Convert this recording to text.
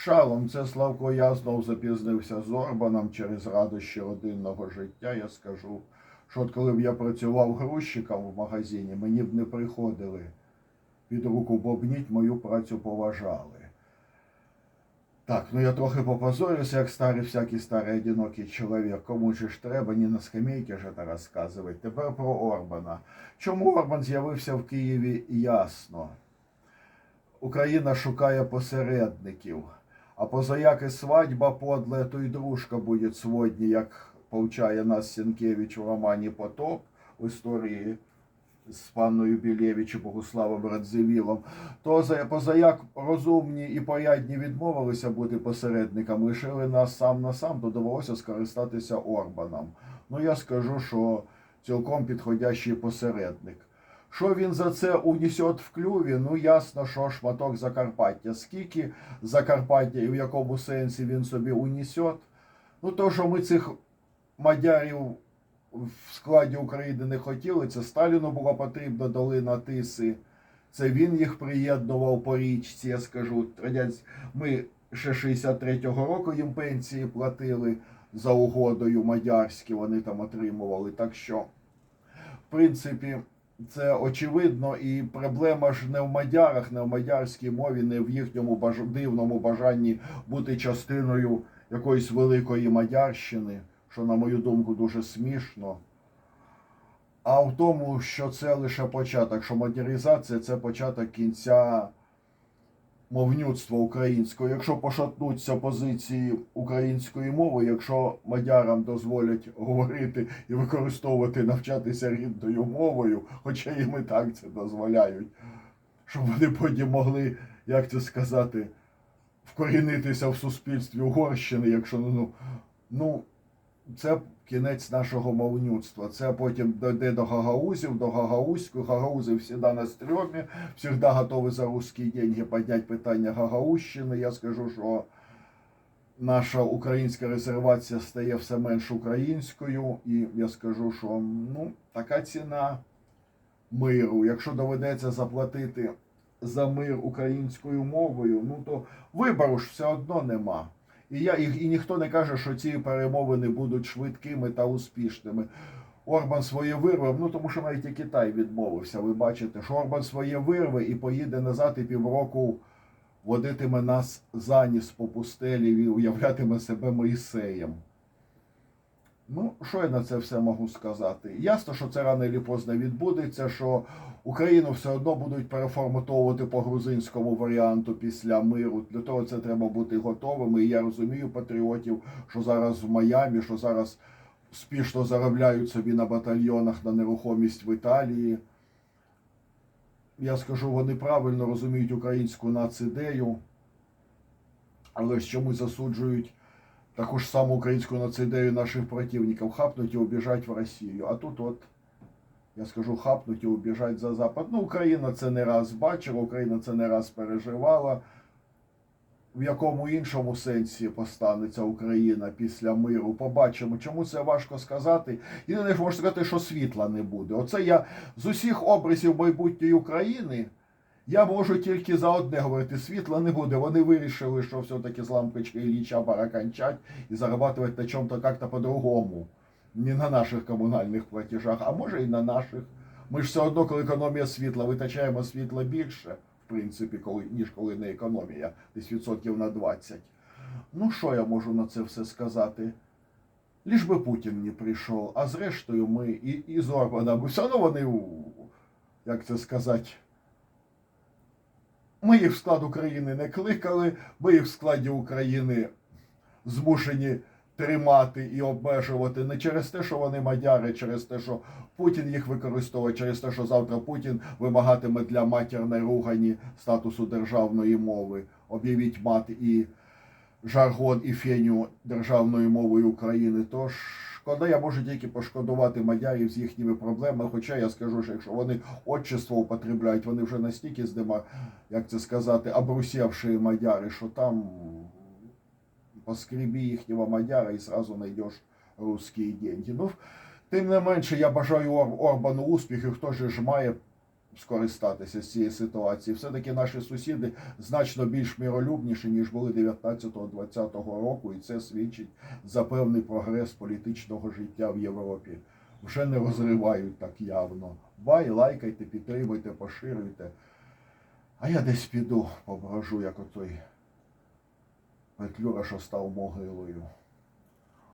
Шалом, це Славко, я знов запізнився з Орбаном через радощі родинного життя. Я скажу, що от коли б я працював грузчиком в магазині, мені б не приходили під руку бобніть, мою працю поважали. Так, ну я трохи попозорюся, як старий всякий старий одинокий чоловік. Кому же ж треба, ні на скамейці ж це розказувати. Тепер про Орбана. Чому Орбан з'явився в Києві, ясно. Україна шукає посередників. А позаяки свадьба подле, то й дружка буде сьогодні, як повчає нас Сінкевич у романі Потоп в історії з панною Білєвич і Богуславом Радзивілом, то за- позаяк розумні і порядні відмовилися бути посередниками, лишили нас сам на сам, то довелося скористатися Орбаном. Ну я скажу, що цілком підходящий посередник. Що він за це унесет в клюві? Ну ясно, що шматок Закарпаття. Скільки Закарпаття і в якому сенсі він собі унесет? Ну то, що ми цих мадярів в складі України не хотіли, це Сталіну було потрібно долина Тиси. Це він їх приєднував по річці, я скажу. Ми ще 63-го року їм пенсії платили за угодою мадярські, вони там отримували. Так що, в принципі, це очевидно, і проблема ж не в мадярах, не в мадярській мові, не в їхньому баж... дивному бажанні бути частиною якоїсь великої мадярщини, що, на мою думку, дуже смішно. А в тому, що це лише початок, що мадяризація це початок кінця мовнюцтва українського. Якщо пошатнуться позиції української мови, якщо мадярам дозволять говорити і використовувати, навчатися рідною мовою, хоча їм і так це дозволяють, щоб вони потім могли, як це сказати, вкорінитися в суспільстві Угорщини, якщо ну, ну це кінець нашого мовнюцтва. Це потім дойде до гагаузів, до гагаузьких. Гагаузи всегда на стрьомі, всегда готові за русські деньги підняти питання Гагаузщини. Я скажу, що наша українська резервація стає все менш українською, і я скажу, що ну, така ціна миру. Якщо доведеться заплатити за мир українською мовою, ну то вибору ж все одно нема. І я і, і ніхто не каже, що ці перемовини будуть швидкими та успішними. Орбан своє вирвав, ну тому що навіть і Китай відмовився. Ви бачите, що Орбан своє вирве і поїде назад і півроку водитиме нас за ніс по пустелі і уявлятиме себе Моїсеєм. Ну, що я на це все можу сказати? Ясно, що це рано чи поздно відбудеться, що Україну все одно будуть переформатовувати по грузинському варіанту після миру. Для того це треба бути готовими. І я розумію патріотів, що зараз в Майамі, що зараз спішно заробляють собі на батальйонах на нерухомість в Італії. Я скажу, вони правильно розуміють українську нацидею, але ж чомусь засуджують таку ж саму українську нацидею наших противників, хапнуть і убіжать в Росію. А тут от. Я скажу, хапнуть і убіжать за Запад. Ну, Україна це не раз бачила, Україна це не раз переживала. В якому іншому сенсі постанеться Україна після миру? Побачимо. Чому це важко сказати? Єдине, що можу сказати, що світла не буде. Оце я з усіх образів майбутньої України. Я можу тільки за одне говорити, світла не буде. Вони вирішили, що все-таки з лампочки Ілліча пора кончать і зарабатывать на чому-то як-то по-другому не на наших комунальних платежах, а може і на наших. Ми ж все одно, коли економія світла, витрачаємо світла більше, в принципі, коли, ніж коли не економія, десь відсотків на 20. Ну, що я можу на це все сказати? Ліж би Путін не прийшов, а зрештою ми і, і з Орбаном, все одно вони, як це сказати, ми їх в склад України не кликали, ми їх в складі України змушені тримати і обмежувати не через те, що вони мадяри, через те, що Путін їх використовує, через те, що завтра Путін вимагатиме для матірної ругані статусу державної мови. Об'явіть мат і жаргон і феню державною мовою України. Тож шкода, я можу тільки пошкодувати мадярів з їхніми проблемами. Хоча я скажу, що якщо вони отчество употребляють, вони вже настільки здима, як це сказати, обрусівші мадяри, що там поскреби їхнього мадяра і зразу знайдеш русські деньги. Ну, тим не менше, я бажаю Ор- Орбану успіхів, хто ж має скористатися з цієї ситуації. Все-таки наші сусіди значно більш миролюбніші, ніж були 19-20 року, і це свідчить за певний прогрес політичного життя в Європі. Вже не розривають так явно. Бай, лайкайте, підтримуйте, поширюйте. А я десь піду, поброжу, як отой Петлюра, що став могилою.